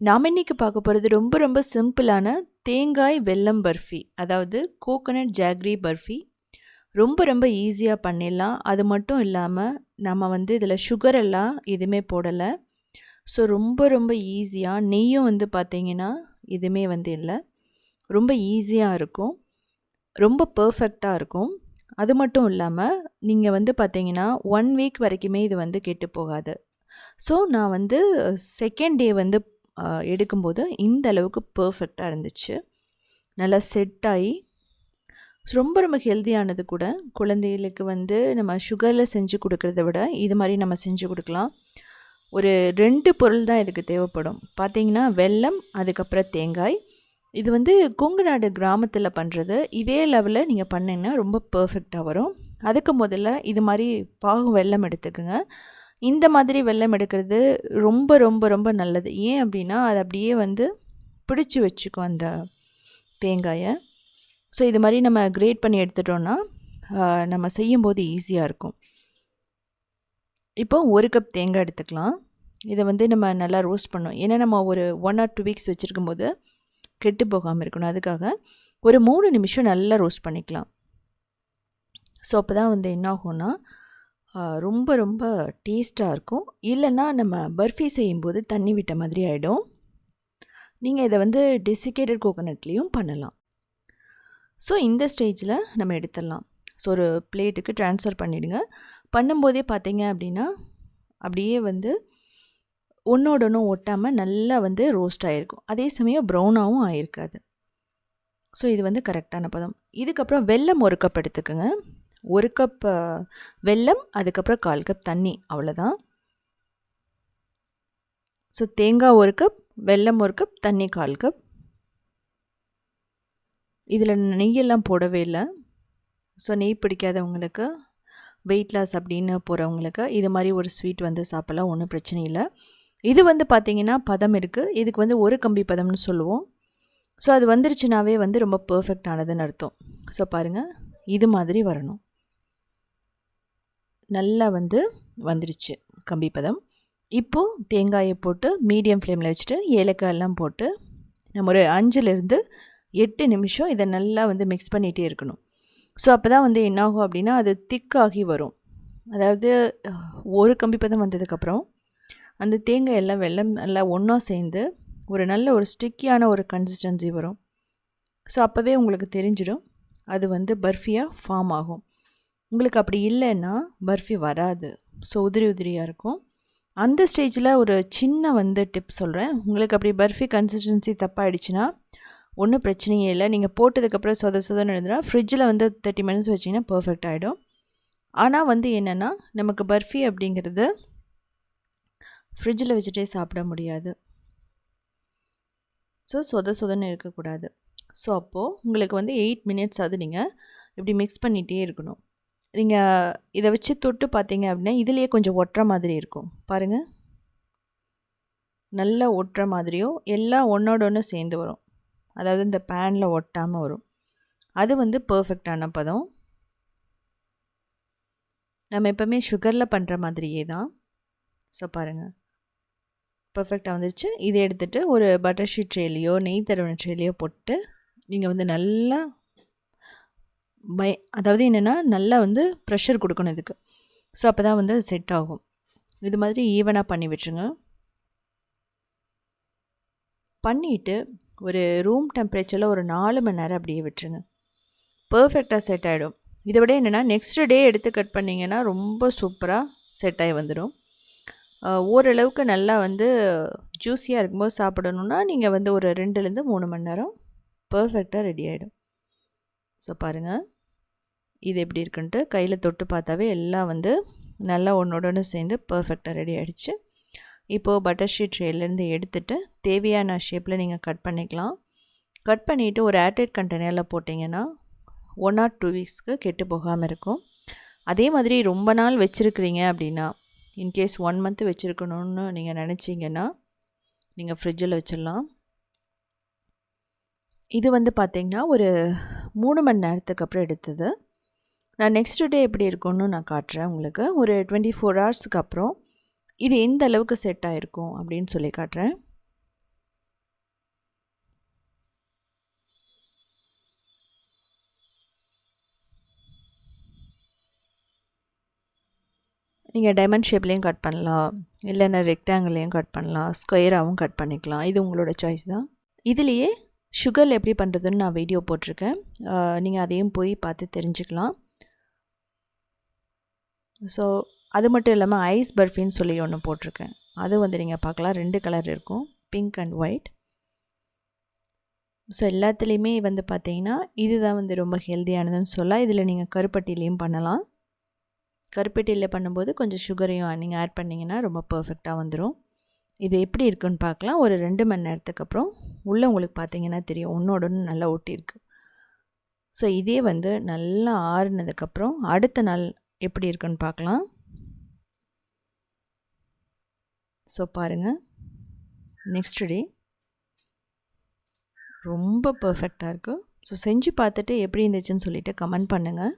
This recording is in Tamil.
நாம் இன்னைக்கு பார்க்க போகிறது ரொம்ப ரொம்ப சிம்பிளான தேங்காய் வெல்லம் பர்ஃபி அதாவது கோகனட் ஜாக்ரி பர்ஃபி. ரொம்ப ரொம்ப ஈஸியாக பண்ணிடலாம். அது மட்டும் இல்லாமல் நம்ம வந்து இதில் சுகர் எல்லாம் எதுவுமே போடலை. ஸோ ரொம்ப ரொம்ப ஈஸியாக நெய்யும் வந்து பார்த்திங்கன்னா எதுவுமே வந்து இல்லை. ரொம்ப ஈஸியாக இருக்கும். ரொம்ப பர்ஃபெக்டாக இருக்கும். அது மட்டும் இல்லாமல் நீங்கள் வந்து பார்த்தீங்கன்னா ஒன் வீக் வரைக்குமே இது வந்து கெட்டு போகாது. ஸோ நான் வந்து செகண்ட் டே வந்து எடுக்கும்போது இந்த அளவுக்கு பர்ஃபெக்டாக இருந்துச்சு. நல்லா செட் ஆகி ரொம்ப ரொம்ப ஹெல்த்தியானது கூட குழந்தைகளுக்கு வந்து நம்ம சுகரில் செஞ்சு கொடுக்கறத விட இது மாதிரி நம்ம செஞ்சு கொடுக்கலாம். ஒரு ரெண்டு பொருள் தான் இதுக்கு தேவைப்படும். பார்த்திங்கன்னா வெல்லம் அதுக்கப்புறம் தேங்காய். இது வந்து கொங்கு நாடு கிராமத்தில் பண்ணுறது இதே லெவலில் நீங்கள் பண்ணிங்கன்னா ரொம்ப பர்ஃபெக்டாக வரும். அதுக்கு முதல்ல இது மாதிரி பாகு வெல்லம் எடுத்துக்கோங்க. இந்த மாதிரி வெள்ளம் எடுக்கிறது ரொம்ப ரொம்ப ரொம்ப நல்லது. ஏன் அப்படின்னா அது அப்படியே வந்து பிடிச்சி வச்சுக்கும் அந்த தேங்காயை. ஸோ இது மாதிரி நம்ம கிரேட் பண்ணி எடுத்துட்டோன்னா நம்ம செய்யும்போது ஈஸியாக இருக்கும். இப்போ ஒரு கப் தேங்காய் எடுத்துக்கலாம். இதை வந்து நம்ம நல்லா ரோஸ்ட் பண்ணோம் ஏன்னா நம்ம ஒரு ஒன் ஆர் டூ வீக்ஸ் வச்சுருக்கும் போது கெட்டு போகாமல் இருக்கணும். அதுக்காக ஒரு மூணு நிமிஷம் நல்லா ரோஸ்ட் பண்ணிக்கலாம். ஸோ அப்போ தான் வந்து என்ன ஆகும்னா ரொம்ப ரொம்ப டேஸ்ட்டாக இருக்கும். இல்லைன்னா நம்ம பர்ஃபி செய்யும்போது தண்ணி விட்ட மாதிரி ஆகிடும் நீங்கள் இதை வந்து டெசிகேட்டட் கோகோனட்லேயும் பண்ணலாம். ஸோ இந்த ஸ்டேஜில் நம்ம எடுத்துடலாம். ஸோ ஒரு பிளேட்டுக்கு ட்ரான்ஸ்ஃபர் பண்ணிவிடுங்க பண்ணும்போதே பார்த்தீங்க அப்படின்னா அப்படியே வந்து ஒன்றோட ஒன்று ஒட்டாமல் நல்லா வந்து ரோஸ்ட் ஆகிருக்கும் அதே சமயம் ப்ரௌனாகவும் ஆயிருக்காது. ஸோ இது வந்து கரெக்டான பதம். இதுக்கப்புறம் வெல்லம் ஒரு கப் எடுத்துக்கோங்க. ஒரு கப் வெல்லம் அதுக்கப்புறம் கால் கப் தண்ணி அவ்வளோதான் ஸோ தேங்காய் ஒரு கப் வெல்லம் ஒரு கப் தண்ணி கால் கப் இதில் நெய்யெல்லாம் போடவே இல்லை. ஸோ நெய் பிடிக்காதவங்களுக்கு வெயிட் லாஸ் அப்படின்னு போகிறவங்களுக்கு இது மாதிரி ஒரு ஸ்வீட் வந்து சாப்பிடலாம் ஒன்றும் பிரச்சனை இல்லை. இது வந்து பார்த்திங்கன்னா பதம் இருக்குது இதுக்கு வந்து ஒரு கம்பி பதம்னு சொல்லுவோம். ஸோ அது வந்துருச்சுனாவே வந்து ரொம்ப பர்ஃபெக்டானதுன்னு அர்த்தம். ஸோ பாருங்கள் இது மாதிரி வரணும். நல்லா வந்து வந்துடுச்சு கம்பி பதம். இப்போது தேங்காயை போட்டு மீடியம் ஃப்ளேமில் வச்சுட்டு ஏலக்காய் எல்லாம் போட்டு நம்ம ஒரு அஞ்சுலேருந்து எட்டு நிமிஷம் இதை நல்லா வந்து மிக்ஸ் பண்ணிகிட்டே இருக்கணும். ஸோ அப்போ தான் வந்து என்னாகும் அப்படின்னா அது திக்காகி வரும். அதாவது ஒரு கம்பி பதம் வந்ததுக்கப்புறம் அந்த தேங்காய் எல்லாம் வெள்ளம் நல்லா ஒன்றா சேர்ந்து ஒரு நல்ல ஒரு ஸ்டிக்கியான ஒரு கன்சிஸ்டன்சி வரும். ஸோ அப்போவே உங்களுக்கு தெரிஞ்சிடும். அது வந்து பர்ஃபியாக ஃபார்ம் ஆகும். உங்களுக்கு அப்படி இல்லைன்னா பர்ஃபி வராது. ஸோ உதிரி உதிரியாக இருக்கும். அந்த ஸ்டேஜில் ஒரு சின்ன வந்து டிப் சொல்கிறேன் உங்களுக்கு அப்படி பர்ஃபி கன்சிஸ்டன்சி தப்பாகிடுச்சுன்னா ஒன்றும் பிரச்சனையே இல்லை. நீங்கள் போட்டதுக்கப்புறம் சொத சொதன்னு எழுதுனா ஃப்ரிட்ஜில் வந்து தேர்ட்டி மினிட்ஸ் வச்சிங்கன்னா பர்ஃபெக்ட் ஆகிடும் ஆனால் வந்து என்னென்னா நமக்கு பர்ஃபி அப்படிங்கிறது ஃப்ரிட்ஜில் வச்சுட்டே சாப்பிட முடியாது. ஸோ சொத சொதன்னு இருக்கக்கூடாது. ஸோ அப்போது உங்களுக்கு வந்து எயிட் மினிட்ஸ் அது நீங்கள் இப்படி மிக்ஸ் பண்ணிகிட்டே இருக்கணும். நீங்கள் இதை வச்சு தொட்டு பார்த்தீங்க அப்படின்னா இதுலேயே கொஞ்சம் ஒட்டுற மாதிரி இருக்கும். பாருங்கள் நல்லா ஒட்டுற மாதிரியும் எல்லாம் ஒன்றோட ஒன்று சேர்ந்து வரும். அதாவது இந்த பேனில் ஒட்டாமல் வரும். அது வந்து பர்ஃபெக்டான பதம். நம்ம எப்போவுமே சுகரில் பண்ணுற மாதிரியே தான். ஸோ பாருங்கள் பர்ஃபெக்டாக வந்துருச்சு. இதை எடுத்துகிட்டு ஒரு பட்டர் ஷீட் ட்ரேலையோ நெய் தடவின ட்ரேலையோ போட்டு நீங்கள் வந்து நல்லா பய அதாவது என்னென்னா நல்லா வந்து ப்ரெஷர் கொடுக்கணும் இதுக்கு. ஸோ அப்போ தான் வந்து அது செட் ஆகும். இது மாதிரி ஈவனாக பண்ணி வச்சுங்க பண்ணிவிட்டு ஒரு ரூம் டெம்பரேச்சரில் ஒரு நாலு மணி நேரம் அப்படியே விட்டுருங்க பர்ஃபெக்டாக செட் ஆகிடும் இதை விட என்னென்னா நெக்ஸ்ட் டே எடுத்து கட் பண்ணிங்கன்னா ரொம்ப சூப்பராக செட் ஆகி வந்துடும் ஓரளவுக்கு நல்லா வந்து ஜூஸியாக இருக்கும்போது சாப்பிடணுன்னா நீங்கள் வந்து ஒரு ரெண்டுலேருந்து மூணு மணி நேரம் பர்ஃபெக்டாக ரெடி ஆகிடும் ஸோ பாருங்கள் இது எப்படி இருக்குன்ட்டு கையில் தொட்டு பார்த்தாவே எல்லாம் வந்து நல்லா ஒன்றோட சேர்ந்து பர்ஃபெக்டாக ரெடி ஆகிடுச்சு இப்போது பட்டர் ஷீட் ட்ரேலேருந்து எடுத்துகிட்டு தேவையான ஷேப்பில் நீங்கள் கட் பண்ணிக்கலாம். கட் பண்ணிவிட்டு ஒரு ஏர்டைட் கண்டெய்னரில் போட்டிங்கன்னா ஒன் ஆர் டூ வீக்ஸ்க்கு கெட்டு போகாமல் இருக்கும். அதே மாதிரி ரொம்ப நாள் வச்சுருக்கிறீங்க அப்படின்னா இன்கேஸ் ஒன் மந்த் வச்சுருக்கணும்னு நீங்கள் நினச்சிங்கன்னா நீங்கள் ஃப்ரிட்ஜில் வச்சிடலாம். இது வந்து பார்த்திங்கன்னா ஒரு மூணு மணி நேரத்துக்கு அப்புறம் எடுத்தது. நான் நெக்ஸ்ட் டே எப்படி இருக்கும்னு நான் காட்டுறேன் உங்களுக்கு. ஒரு டுவெண்ட்டி ஃபோர் ஹவர்ஸ்க்கு அப்புறம் இது எந்த அளவுக்கு செட் ஆகிருக்கும் அப்படின்னு சொல்லி காட்டுறேன். நீங்கள் டைமண்ட் ஷேப்லேயும் கட் பண்ணலாம். இல்லைன்னா ரெக்டாங்கிளையும் கட் பண்ணலாம். ஸ்கொயராகவும் கட் பண்ணிக்கலாம். இது உங்களோட சாய்ஸ் தான். இதுலேயே சுகர் எப்படி பண்ணுறதுன்னு நான் வீடியோ போட்டிருக்கேன். நீங்கள் அதையும் போய் பார்த்து தெரிஞ்சுக்கலாம். ஸோ அது மட்டும் இல்லாமல் ஐஸ் பர்ஃபின்னு சொல்லி ஒன்று போட்டிருக்கேன். அது வந்து நீங்கள் பார்க்கலாம். ரெண்டு கலர் இருக்கும். பிங்க் அண்ட் ஒயிட் ஸோ எல்லாத்துலேயுமே வந்து பார்த்தீங்கன்னா இதுதான் வந்து ரொம்ப ஹெல்த்தியானதுன்னு சொல்லலாம் இதில் நீங்கள் கருப்பட்டிலையும் பண்ணலாம். கருப்பட்டியில் பண்ணும்போது கொஞ்சம் சுகரையும் நீங்கள் ஆட் பண்ணிங்கன்னா ரொம்ப பர்ஃபெக்டாக வந்துடும் இது எப்படி இருக்குன்னு பார்க்கலாம். ஒரு ரெண்டு மணி நேரத்துக்கு அப்புறம் உள்ளே உங்களுக்கு பார்த்தீங்கன்னா தெரியும். ஒன்றோட ஒன்று நல்லா ஒட்டியிருக்கு. ஸோ இதே வந்து நல்லா ஆறுனதுக்கப்புறம் அடுத்த நாள் எப்படி இருக்குன்னு பார்க்கலாம். ஸோ பாருங்கள் நெக்ஸ்ட் டே ரொம்ப பர்ஃபெக்டாக இருக்குது ஸோ செஞ்சு பார்த்துட்டு எப்படி இருந்துச்சுன்னு சொல்லிவிட்டு கமெண்ட் பண்ணுங்கள்